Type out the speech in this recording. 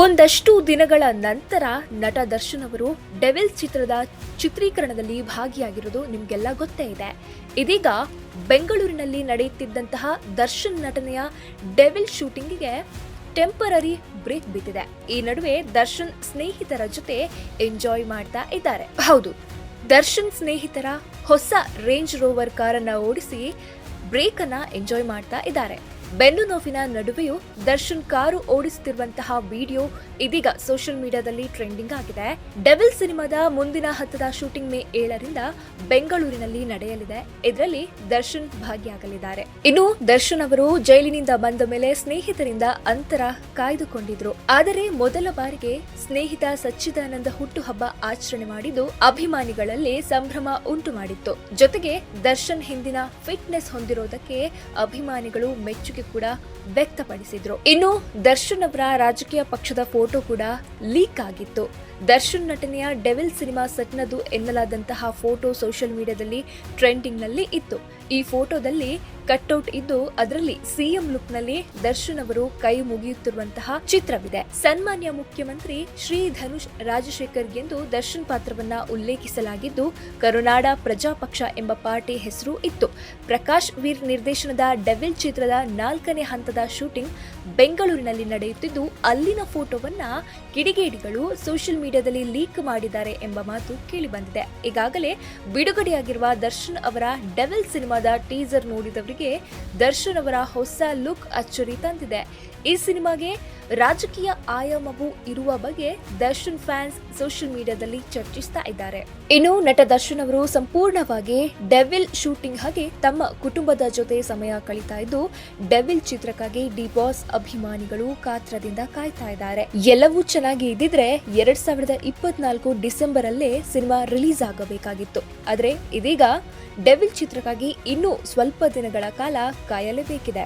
ಒಂದಷ್ಟು ದಿನಗಳ ನಂತರ ನಟ ದರ್ಶನ್ ಅವರು ಡೆವಿಲ್ ಚಿತ್ರದ ಚಿತ್ರೀಕರಣದಲ್ಲಿ ಭಾಗಿಯಾಗಿರೋದು ನಿಮ್ಗೆಲ್ಲ ಗೊತ್ತೇ ಇದೆ. ಇದೀಗ ಬೆಂಗಳೂರಿನಲ್ಲಿ ನಡೆಯುತ್ತಿದ್ದಂತಹ ದರ್ಶನ್ ನಟನೆಯ ಡೆವಿಲ್ ಶೂಟಿಂಗಿಗೆ ಟೆಂಪರರಿ ಬ್ರೇಕ್ ಬಿದ್ದಿದೆ. ಈ ನಡುವೆ ದರ್ಶನ್ ಸ್ನೇಹಿತರ ಜೊತೆ ಎಂಜಾಯ್ ಮಾಡ್ತಾ ಇದ್ದಾರೆ. ಹೌದು, ದರ್ಶನ್ ಸ್ನೇಹಿತರ ಹೊಸ ರೇಂಜ್ ರೋವರ್ ಕಾರನ್ನ ಓಡಿಸಿ ಬ್ರೇಕನ್ನು ಎಂಜಾಯ್ ಮಾಡ್ತಾ ಇದ್ದಾರೆ. ಬೆನ್ನು ನೋವಿನ ನಡುವೆಯೂ ದರ್ಶನ್ ಕಾರು ಓಡಿಸುತ್ತಿರುವಂತಹ ವಿಡಿಯೋ ಇದೀಗ ಸೋಷಿಯಲ್ ಮೀಡಿಯಾದಲ್ಲಿ ಟ್ರೆಂಡಿಂಗ್ ಆಗಿದೆ. ಡೆವಿಲ್ ಸಿನಿಮಾದ ಮುಂದಿನ ಹಂತದ ಶೂಟಿಂಗ್ ಮೇ ಏಳರಿಂದ ಬೆಂಗಳೂರಿನಲ್ಲಿ ನಡೆಯಲಿದೆ. ಇದರಲ್ಲಿ ದರ್ಶನ್ ಭಾಗಿಯಾಗಲಿದ್ದಾರೆ. ಇನ್ನು ದರ್ಶನ್ ಅವರು ಜೈಲಿನಿಂದ ಬಂದ ಮೇಲೆ ಸ್ನೇಹಿತರಿಂದ ಅಂತರ ಕಾಯ್ದುಕೊಂಡಿದ್ರು. ಆದರೆ ಮೊದಲ ಬಾರಿಗೆ ಸ್ನೇಹಿತ ಸಚ್ಚಿದಾನಂದ ಹುಟ್ಟುಹಬ್ಬ ಆಚರಣೆ ಮಾಡಿದ್ದು ಅಭಿಮಾನಿಗಳಲ್ಲಿ ಸಂಭ್ರಮ ಉಂಟು ಮಾಡಿತ್ತು ಜೊತೆಗೆ ದರ್ಶನ್ ಹಿಂದಿನ ಫಿಟ್ನೆಸ್ ಹೊಂದಿರೋದಕ್ಕೆ ಅಭಿಮಾನಿಗಳು ಮೆಚ್ಚುಗೆ ಕೂಡ ವ್ಯಕ್ತಪಡಿಸಿದ್ರು. ಇನ್ನು ದರ್ಶನ್ ಅವರ ರಾಜಕೀಯ ಪಕ್ಷದ ಫೋಟೋ ಕೂಡ ಲೀಕ್ ಆಗಿತ್ತು. ದರ್ಶನ್ ನಟನೆಯ ಡೆವಿಲ್ ಸಿನಿಮಾ ಸೆಟ್ನದು ಎನ್ನಲಾದಂತಹ ಫೋಟೋ ಸೋಷಿಯಲ್ ಮೀಡಿಯಾದಲ್ಲಿ ಟ್ರೆಂಡಿಂಗ್ನಲ್ಲಿ ಇತ್ತು. ಈ ಫೋಟೋದಲ್ಲಿ ಕಟ್ಔಟ್ ಇದ್ದು ಅದರಲ್ಲಿ ಸಿಎಂ ಲುಕ್ನಲ್ಲಿ ದರ್ಶನ್ ಅವರು ಕೈ ಮುಗಿಯುತ್ತಿರುವಂತಹ ಚಿತ್ರವಿದೆ. ಸನ್ಮಾನ್ಯ ಮುಖ್ಯಮಂತ್ರಿ ಶ್ರೀ ಧನುಷ್ ರಾಜಶೇಖರ್ ಎಂದು ದರ್ಶನ್ ಪಾತ್ರವನ್ನ ಉಲ್ಲೇಖಿಸಲಾಗಿದ್ದು, ಕರುನಾಡ ಪ್ರಜಾಪಕ್ಷ ಎಂಬ ಪಾರ್ಟಿ ಹೆಸರು ಇತ್ತು. ಪ್ರಕಾಶ್ ವೀರ್ ನಿರ್ದೇಶನದ ಡೆವಿಲ್ ಚಿತ್ರದ ನಾಲ್ಕನೇ ಹಂತದ ಶೂಟಿಂಗ್ ಬೆಂಗಳೂರಿನಲ್ಲಿ ನಡೆಯುತ್ತಿದ್ದು, ಅಲ್ಲಿನ ಫೋಟೋವನ್ನ ಕಿಡಿಗೇಡಿಗಳು ಸೋಷಿಯಲ್ ಮೀಡಿಯಾದಲ್ಲಿ ಲೀಕ್ ಮಾಡಿದ್ದಾರೆ ಎಂಬ ಮಾತು ಕೇಳಿಬಂದಿದೆ. ಈಗಾಗಲೇ ಬಿಡುಗಡೆಯಾಗಿರುವ ದರ್ಶನ್ ಅವರ ಡೆವಿಲ್ ಸಿನಿಮಾದ ಟೀಸರ್ ನೋಡಿದವರಿಗೆ ದರ್ಶನ್ ಅವರ ಹೊಸ ಲುಕ್ ಅಚ್ಚರಿ ತಂದಿದೆ. ಈ ಸಿನಿಮಾಗೆ ರಾಜಕೀಯ ಆಯಾಮವು ಇರುವ ಬಗ್ಗೆ ದರ್ಶನ್ ಫ್ಯಾನ್ಸ್ ಸೋಷಿಯಲ್ ಮೀಡಿಯಾದಲ್ಲಿ ಚರ್ಚಿಸ್ತಾ ಇದ್ದಾರೆ. ಇನ್ನು ನಟ ದರ್ಶನ್ ಅವರು ಸಂಪೂರ್ಣವಾಗಿ ಡೆವಿಲ್ ಶೂಟಿಂಗ್ ಹಾಗೆ ತಮ್ಮ ಕುಟುಂಬದ ಜೊತೆ ಸಮಯ ಕಳೀತಾ ಇದ್ದು, ಡೆವಿಲ್ ಚಿತ್ರಕ್ಕಾಗಿ ಡಿ ಬಾಸ್ ಅಭಿಮಾನಿಗಳು ಕಾತ್ರದಿಂದ ಕಾಯ್ತಾ ಇದ್ದಾರೆ. ಎಲ್ಲವೂ ಚೆನ್ನಾಗಿ ಇದ್ದಿದ್ರೆ ಎರಡ್ ಸಾವಿರದ ಇಪ್ಪತ್ನಾಲ್ಕು ಡಿಸೆಂಬರ್ ಅಲ್ಲೇ ಸಿನಿಮಾ ರಿಲೀಸ್ ಆಗಬೇಕಾಗಿತ್ತು. ಆದ್ರೆ ಇದೀಗ ಡೆವಿಲ್ ಚಿತ್ರಕ್ಕಾಗಿ ಇನ್ನೂ ಸ್ವಲ್ಪ ದಿನಗಳ ಕಾಲ ಕಾಯಲೇಬೇಕಿದೆ.